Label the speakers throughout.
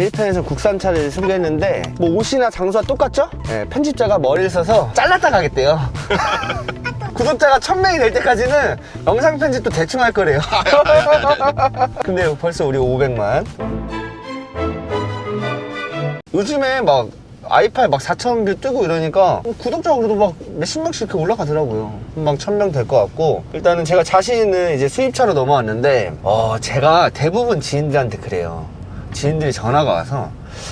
Speaker 1: 1편에서 국산차를 소개했는데 뭐 옷이나 장소와 똑같죠? 예, 편집자가 머리를 써서 잘랐다 가겠대요 구독자가 1000명이 될 때까지는 영상 편집도 대충 할 거래요 근데 벌써 우리 500만 요즘에 막 아이파이 막 4천 뷰 뜨고 이러니까 구독자가 그래도 막 몇십 명씩 이렇게 올라가더라고요. 금방 천명 될 것 같고 일단은 제가 자신 있는 이제 수입차로 넘어왔는데 어 제가 대부분 지인들한테 그래요. 지인들이 전화가 와서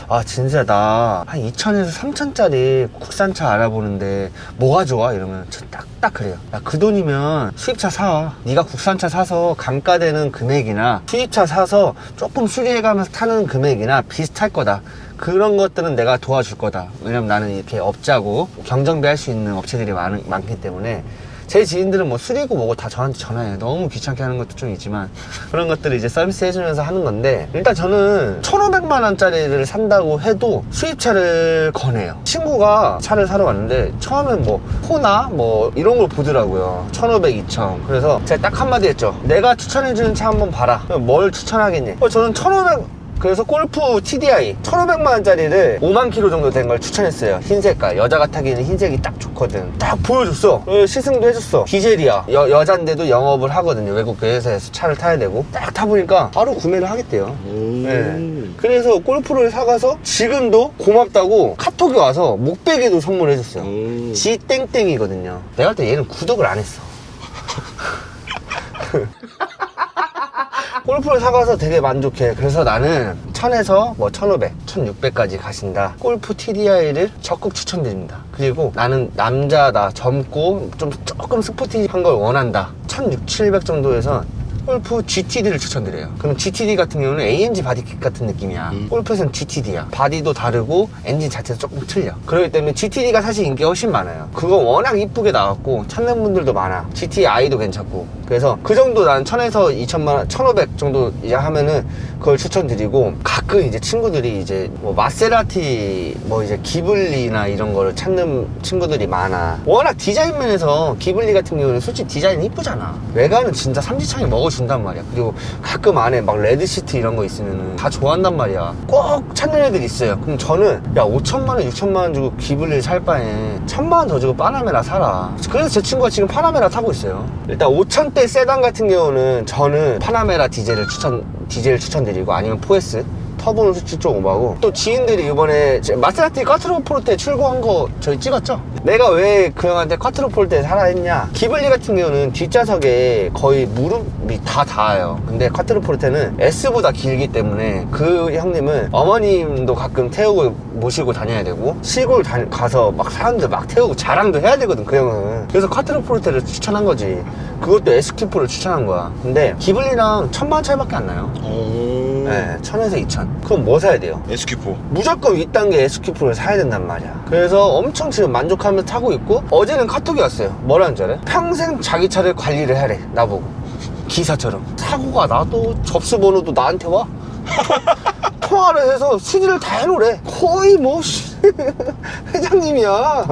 Speaker 1: 아 진짜 나 한 2천에서 3천짜리 국산차 알아보는데 뭐가 좋아? 이러면 저 딱딱 그래요. 야 그 돈이면 수입차 사. 네가 국산차 사서 감가되는 금액이나 수입차 사서 조금 수리해가면서 타는 금액이나 비슷할 거다. 그런 것들은 내가 도와줄 거다. 왜냐면 나는 이렇게 업자고 경정비 할 수 있는 업체들이 많, 많기 때문에 제 지인들은 뭐 술이고 뭐고 다 저한테 전화해요. 너무 귀찮게 하는 것도 좀 있지만 그런 것들을 이제 서비스 해주면서 하는 건데 일단 저는 1,500만 원짜리를 산다고 해도 수입차를 권해요. 친구가 차를 사러 왔는데 처음엔 뭐 호나 뭐 이런 걸 보더라고요. 1,500, 2,000. 그래서 제가 딱 한마디 했죠. 내가 추천해주는 차 한번 봐라. 뭘 추천하겠니? 어, 저는 1,500 그래서 골프 TDI 1500만 원짜리를 5만 킬로 정도 된 걸 추천했어요. 흰 색깔. 여자가 타기에는 흰색이 딱 좋거든. 딱 보여줬어. 어, 시승도 해줬어. 디젤이야. 여, 여잔데도 영업을 하거든요. 외국 회사에서 차를 타야 되고. 딱 타보니까 바로 구매를 하겠대요. 네. 그래서 골프를 사가서 지금도 고맙다고 카톡이 와서 목베개도 선물해줬어요. 지 땡땡이거든요. 내가 볼 때 얘는 구독을 안 했어 골프를 사가서 되게 만족해. 그래서 나는 1000에서 뭐 1500, 1600까지 가신다. 골프 TDI를 적극 추천드립니다. 그리고 나는 남자다, 젊고 좀 조금 스포티한 걸 원한다. 1600, 700 정도에서 골프 GTD를 추천드려요. 그럼 GTD 같은 경우는 AMG 바디킷 같은 느낌이야. 골프에서는 GTD야. 바디도 다르고 엔진 자체도 조금 틀려. 그렇기 때문에 GTD가 사실 인기가 훨씬 많아요. 그거 워낙 이쁘게 나왔고 찾는 분들도 많아. GTI도 괜찮고. 그래서 그 정도 난 1000에서 2000만 원, 1500 정도 이제 하면은 그걸 추천드리고 가끔 이제 친구들이 이제 뭐 마세라티 뭐 이제 기블리나 이런 거를 찾는 친구들이 많아. 워낙 디자인 면에서 기블리 같은 경우는 솔직히 디자인이 이쁘잖아. 외관은 진짜 삼지창에 먹어 준단 말이야. 그리고 가끔 안에 막 레드 시트 이런 거 있으면은 다 좋아한단 말이야. 꼭 찾는 애들 있어요. 그럼 저는 야 5천만 원, 6천만 원 주고 기블리를 살 바에 천만 원 더 주고 파나메라 사라. 그래서 제 친구가 지금 파나메라 타고 있어요. 일단 5천대 세단 같은 경우는 저는 파나메라 디젤을 추천 디젤 추천드리고 아니면 포에스 터보는 수치 좀 오바고. 또 지인들이 이번에 제 마세라티 쿼트로 폴테 출고한 거 저희 찍었죠? 내가 왜 그 형한테 쿼트로 폴테 사라 했냐? 기블리 같은 경우는 뒷좌석에 거의 무릎이 다 닿아요. 근데 쿼트로 폴테는 S보다 길기 때문에 그 형님은 어머님도 가끔 태우고 모시고 다녀야 되고 시골 다- 가서 막 사람들 막 태우고 자랑도 해야 되거든 그 형은. 그래서 쿼트로 폴테를 추천한 거지. 그것도 SQ4를 추천한 거야. 근데 기블리랑 천만 원 차이밖에 안 나요.
Speaker 2: 오.
Speaker 1: 네, 1000에서 2000. 그럼 뭐 사야 돼요?
Speaker 2: SQ4.
Speaker 1: 무조건 윗단계 SQ4를 사야 된단 말이야. 그래서 엄청 지금 만족하면서 타고 있고, 어제는 카톡이 왔어요. 뭐라는 줄 알아요? 평생 자기 차를 관리를 하래, 나보고. 기사처럼. 사고가 나도, 접수번호도 나한테 와? 통화를 해서 수리를 다 해놓으래. 거의 뭐, 씨, 회장님이야.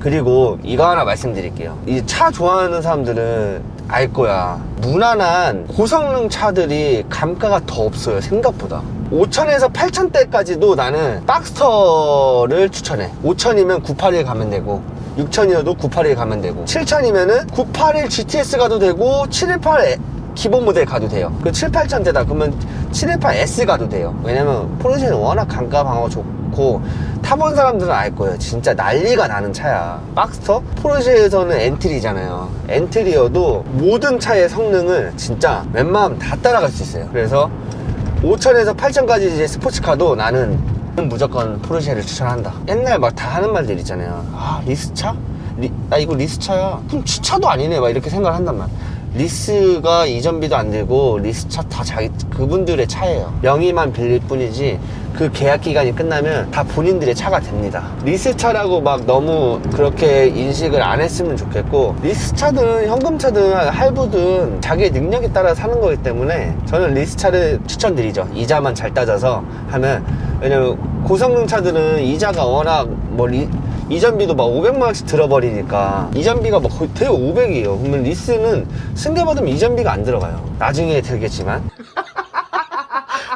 Speaker 1: 그리고 이거 하나 말씀드릴게요. 이 차 좋아하는 사람들은 알 거야. 무난한 고성능 차들이 감가가 더 없어요. 생각보다. 5천에서 8천대까지도 나는 박스터를 추천해. 5천이면 981 가면 되고, 6천이어도 981 가면 되고, 7천이면은 981 GTS 가도 되고, 718 기본 모델 가도 돼요. 그 7, 8천대다. 그러면 718S 가도 돼요. 왜냐면 포르쉐는 워낙 감가 방어 좋고 타본 사람들은 알 거예요. 진짜 난리가 나는 차야. 박스터? 포르쉐에서는 엔트리잖아요. 엔트리여도 모든 차의 성능을 진짜 웬만하면 다 따라갈 수 있어요. 그래서 5천에서 8천까지 이제 스포츠카도 나는 무조건 포르쉐를 추천한다. 옛날 막 다 하는 말들 있잖아요. 아, 리스차? 리, 나 이거 리스차야. 그럼 주차도 아니네. 막 이렇게 생각을 한단 말. 리스가 이전비도 안 들고 리스 차 다 자기 그분들의 차예요. 명의만 빌릴 뿐이지 그 계약 기간이 끝나면 다 본인들의 차가 됩니다. 리스 차라고 막 너무 그렇게 인식을 안 했으면 좋겠고 리스 차든 현금 차든 할부든 자기의 능력에 따라 사는 거기 때문에 저는 리스 차를 추천드리죠. 이자만 잘 따져서 하면 왜냐면 고성능 차들은 이자가 워낙 뭐 리, 이전비도 막 500만원씩 들어버리니까 이전비가 막 거의 대략 500이에요 그러면 리스는 승계받으면 이전비가 안 들어가요 나중에 들겠지만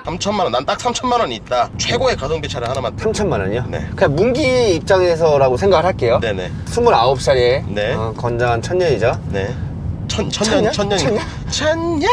Speaker 2: 3천만 원. 난 딱 3천만 원이 있다. 최고의 가성비 차를 하나만.
Speaker 1: 3천만 원이요?
Speaker 2: 네.
Speaker 1: 그냥 문기 입장에서라고 생각을 할게요.
Speaker 2: 네네.
Speaker 1: 29살에
Speaker 2: 네.
Speaker 1: 어, 건장한 천년이죠.
Speaker 2: 네. 천,
Speaker 1: 천년?
Speaker 2: 천년, 천년. 천년.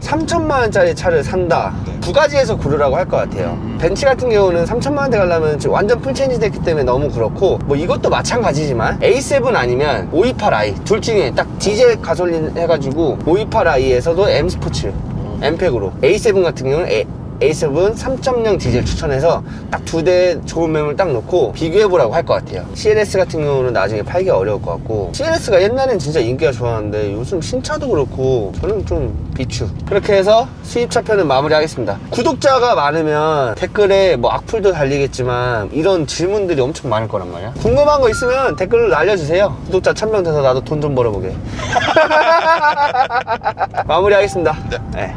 Speaker 1: 3천만 원짜리 차를 산다.
Speaker 2: 네.
Speaker 1: 두 가지에서 고르라고 할 것 같아요. 벤츠 같은 경우는 3천만 원대 가려면 지금 완전 풀체인지 됐기 때문에 너무 그렇고 뭐 이것도 마찬가지지만 A7 아니면 528i 둘 중에 딱 디젤 가솔린 해가지고 528i에서도 M 스포츠 M팩으로 A7 같은 경우는 A, A7 3.0 디젤 추천해서 딱 두 대 좋은 매물 딱 놓고 비교해보라고 할 것 같아요. CLS 같은 경우는 나중에 팔기 어려울 것 같고 CLS가 옛날엔 진짜 인기가 좋았는데 요즘 신차도 그렇고 저는 좀 비추. 그렇게 해서 수입차 편은 마무리하겠습니다. 구독자가 많으면 댓글에 뭐 악플도 달리겠지만 이런 질문들이 엄청 많을 거란 말이야. 궁금한 거 있으면 댓글로 알려주세요. 구독자 1000명 돼서 나도 돈 좀 벌어보게. 마무리하겠습니다.
Speaker 2: 네.
Speaker 1: 네.